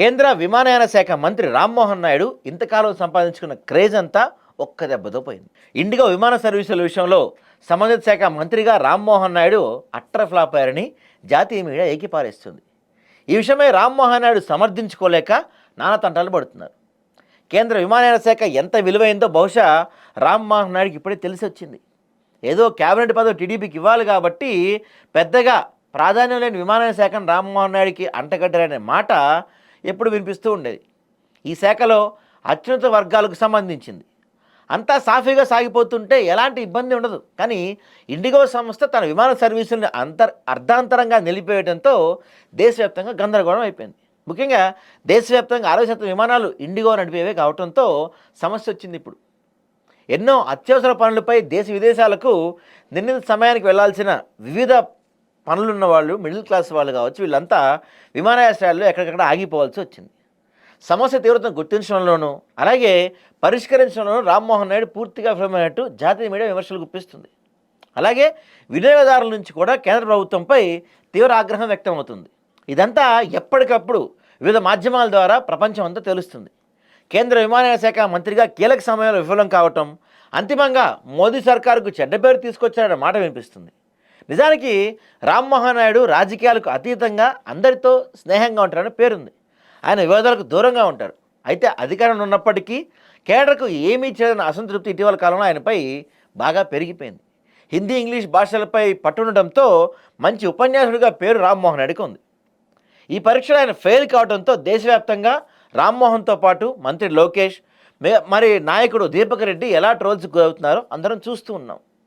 కేంద్ర విమానయాన శాఖ మంత్రి రామ్మోహన్ నాయుడు ఇంతకాలం సంపాదించుకున్న క్రేజ్ అంతా ఒక్క దెబ్బతో పోయింది. ఇండిగో విమాన సర్వీసుల విషయంలో సంబంధిత శాఖ మంత్రిగా రామ్మోహన్ నాయుడు అట్టర్ ఫ్లాప్ అయ్యారని జాతీయ మీడియా ఏకిపారేస్తుంది ఈ విషయమై రామ్మోహన్ నాయుడు సమర్థించుకోలేక నానా తంటాలు పడుతున్నారు. కేంద్ర విమానయాన శాఖ ఎంత విలువైందో బహుశా రామ్మోహన్ నాయుడుకి ఇప్పుడే తెలిసి వచ్చింది. ఏదో కేబినెట్ పదవి టీడీపీకి ఇవ్వాలి కాబట్టి పెద్దగా ప్రాధాన్యం లేని విమానయాన శాఖను రామ్మోహన్ నాయుడికి అంటగడ్డారనే మాట ఎప్పుడు వినిపిస్తూ ఉండేది. ఈ శాఖలో అత్యున్నత వర్గాలకు సంబంధించింది. అంతా సాఫీగా సాగిపోతుంటే ఎలాంటి ఇబ్బంది ఉండదు. కానీ ఇండిగో సంస్థ తన విమాన సర్వీసులను అంతర్ అర్ధాంతరంగా నిలిపేయడంతో దేశవ్యాప్తంగా గందరగోళం అయిపోయింది. ముఖ్యంగా దేశవ్యాప్తంగా అరవై శాతం విమానాలు ఇండిగో నడిపేవే కావడంతో సమస్య వచ్చింది ఇప్పుడు. ఎన్నో అత్యవసర పనులపై దేశ విదేశాలకు నిర్ణీత సమయానికి వెళ్ళాల్సిన వివిధ పనులున్న వాళ్ళు మిడిల్ క్లాస్ వాళ్ళు కావచ్చు వీళ్ళంతా విమానాశ్రయాల్లో ఎక్కడికక్కడ ఆగిపోవాల్సి వచ్చింది. సమస్య తీవ్రతను గుర్తించడంలోనూ అలాగే పరిష్కరించడంలోనూ రామ్మోహన్ నాయుడు పూర్తిగా విఫలమైనట్టు జాతీయ మీడియా విమర్శలు గుప్పిస్తుంది. అలాగే వినియోగదారుల నుంచి కూడా కేంద్ర ప్రభుత్వంపై తీవ్ర ఆగ్రహం వ్యక్తమవుతుంది. ఇదంతా ఎప్పటికప్పుడు వివిధ మాధ్యమాల ద్వారా ప్రపంచం అంతా తెలుస్తుంది. కేంద్ర విమానయాన శాఖ మంత్రిగా కీలక సమయంలో విఫలం కావటం అంతిమంగా మోదీ సర్కారుకు చెడ్డ పేరు తీసుకొచ్చారన్న మాట వినిపిస్తుంది. నిజానికి రామ్మోహన్ నాయుడు రాజకీయాలకు అతీతంగా అందరితో స్నేహంగా ఉంటారని పేరుంది. ఆయన వివాదాలకు దూరంగా ఉంటారు. అయితే అధికారంలో ఉన్నప్పటికీ కేడర్కు ఏమీ చేయని అసంతృప్తి ఇటీవల కాలంలో ఆయనపై బాగా పెరిగిపోయింది. హిందీ ఇంగ్లీష్ భాషలపై పట్టుండటంతో మంచి ఉపన్యాసుడిగా పేరు రామ్మోహన్ నాయుడుకు ఉంది. ఈ పరీక్షలో ఆయన ఫెయిల్ కావడంతో దేశవ్యాప్తంగా రామ్మోహన్తో పాటు మంత్రి లోకేష్ మరి నాయకుడు దీపక్ రెడ్డి ఎలా ట్రోల్స్ గురవుతున్నారో అందరం చూస్తూ ఉన్నాం.